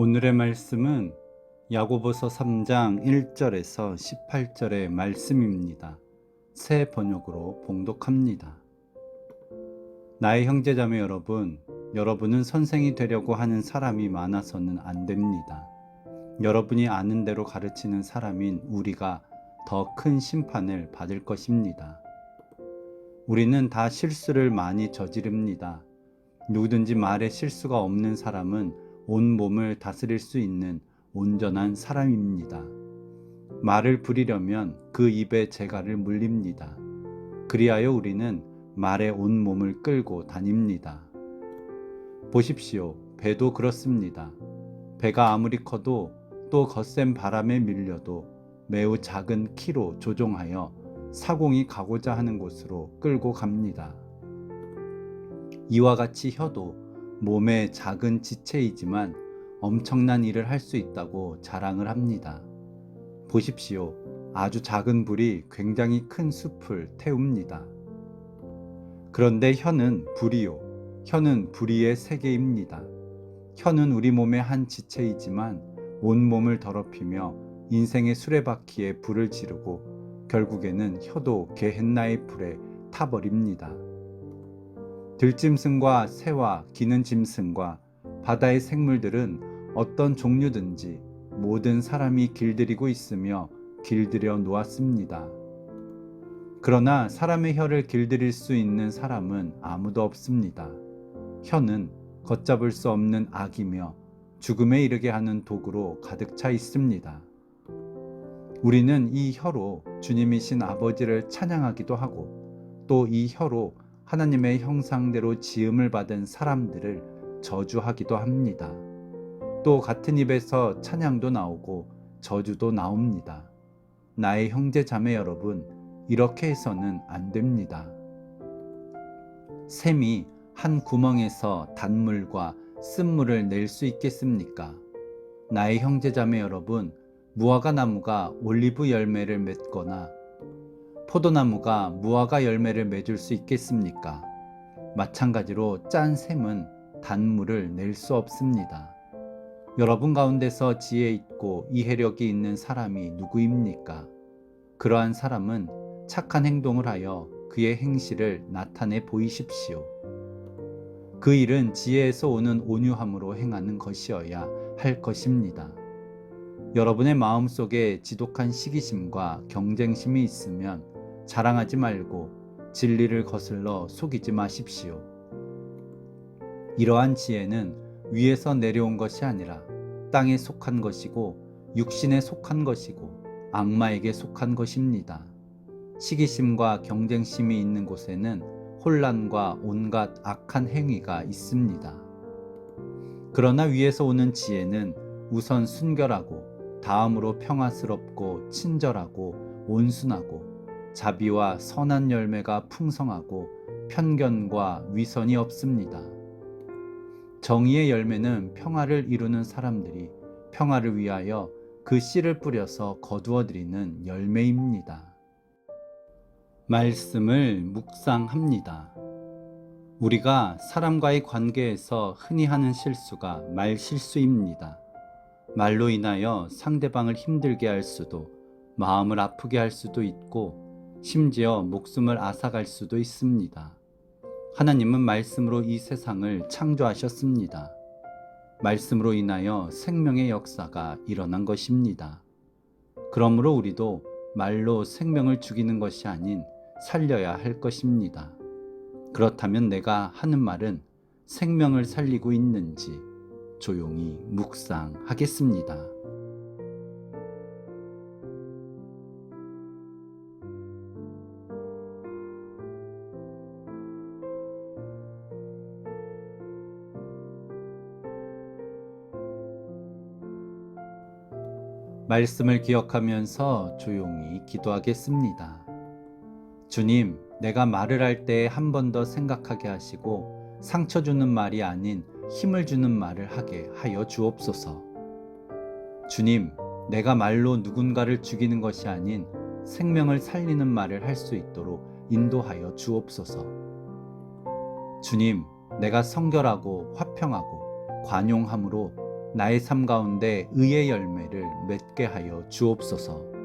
오늘의 말씀은 야고보서 3장 1절에서 18절의 말씀입니다. 새 번역으로 봉독합니다. 나의 형제자매 여러분, 여러분은 선생이 되려고 하는 사람이 많아서는 안 됩니다. 여러분이 아는 대로 가르치는 사람인 우리가 더 큰 심판을 받을 것입니다. 우리는 다 실수를 많이 저지릅니다. 누구든지 말에 실수가 없는 사람은 온 몸을 다스릴 수 있는 온전한 사람입니다. 말을 부리려면 그 입에 재갈을 물립니다. 그리하여 우리는 말에 온 몸을 끌고 다닙니다. 보십시오. 배도 그렇습니다. 배가 아무리 커도 또 거센 바람에 밀려도 매우 작은 키로 조종하여 사공이 가고자 하는 곳으로 끌고 갑니다. 이와 같이 혀도 몸의 작은 지체이지만 엄청난 일을 할 수 있다고 자랑을 합니다. 보십시오. 아주 작은 불이 굉장히 큰 숲을 태웁니다. 그런데 혀는 불이요. 혀는 불의의 세계입니다. 혀는 우리 몸의 한 지체이지만 온 몸을 더럽히며 인생의 수레바퀴에 불을 지르고 결국에는 혀도 게헨나의 불에 타버립니다. 들짐승과 새와 기는 짐승과 바다의 생물들은 어떤 종류든지 모든 사람이 길들이고 있으며 길들여 놓았습니다. 그러나 사람의 혀를 길들일 수 있는 사람은 아무도 없습니다. 혀는 걷잡을 수 없는 악이며 죽음에 이르게 하는 도구로 가득 차 있습니다. 우리는 이 혀로 주님이신 아버지를 찬양하기도 하고 또 이 혀로 하나님의 형상대로 지음을 받은 사람들을 저주하기도 합니다. 또 같은 입에서 찬양도 나오고 저주도 나옵니다. 나의 형제 자매 여러분, 이렇게 해서는 안 됩니다. 샘이 한 구멍에서 단물과 쓴물을 낼 수 있겠습니까? 나의 형제 자매 여러분, 무화과 나무가 올리브 열매를 맺거나 포도나무가 무화과 열매를 맺을 수 있겠습니까? 마찬가지로 짠 샘은 단물을 낼 수 없습니다. 여러분 가운데서 지혜 있고 이해력이 있는 사람이 누구입니까? 그러한 사람은 착한 행동을 하여 그의 행실을 나타내 보이십시오. 그 일은 지혜에서 오는 온유함으로 행하는 것이어야 할 것입니다. 여러분의 마음 속에 지독한 시기심과 경쟁심이 있으면 자랑하지 말고 진리를 거슬러 속이지 마십시오. 이러한 지혜는 위에서 내려온 것이 아니라 땅에 속한 것이고 육신에 속한 것이고 악마에게 속한 것입니다. 시기심과 경쟁심이 있는 곳에는 혼란과 온갖 악한 행위가 있습니다. 그러나 위에서 오는 지혜는 우선 순결하고 다음으로 평화스럽고 친절하고 온순하고 자비와 선한 열매가 풍성하고 편견과 위선이 없습니다. 정의의 열매는 평화를 이루는 사람들이 평화를 위하여 그 씨를 뿌려서 거두어 드리는 열매입니다. 말씀을 묵상합니다. 우리가 사람과의 관계에서 흔히 하는 실수가 말 실수입니다. 말로 인하여 상대방을 힘들게 할 수도, 마음을 아프게 할 수도 있고, 심지어 목숨을 앗아갈 수도 있습니다. 하나님은 말씀으로 이 세상을 창조하셨습니다. 말씀으로 인하여 생명의 역사가 일어난 것입니다. 그러므로 우리도 말로 생명을 죽이는 것이 아닌 살려야 할 것입니다. 그렇다면 내가 하는 말은 생명을 살리고 있는지 조용히 묵상하겠습니다. 말씀을 기억하면서 조용히 기도하겠습니다. 주님, 내가 말을 할 때 한 번 더 생각하게 하시고 상처 주는 말이 아닌 힘을 주는 말을 하게 하여 주옵소서. 주님, 내가 말로 누군가를 죽이는 것이 아닌 생명을 살리는 말을 할 수 있도록 인도하여 주옵소서. 주님, 내가 성결하고 화평하고 관용함으로 나의 삶 가운데 의의 열매를 맺게 하여 주옵소서.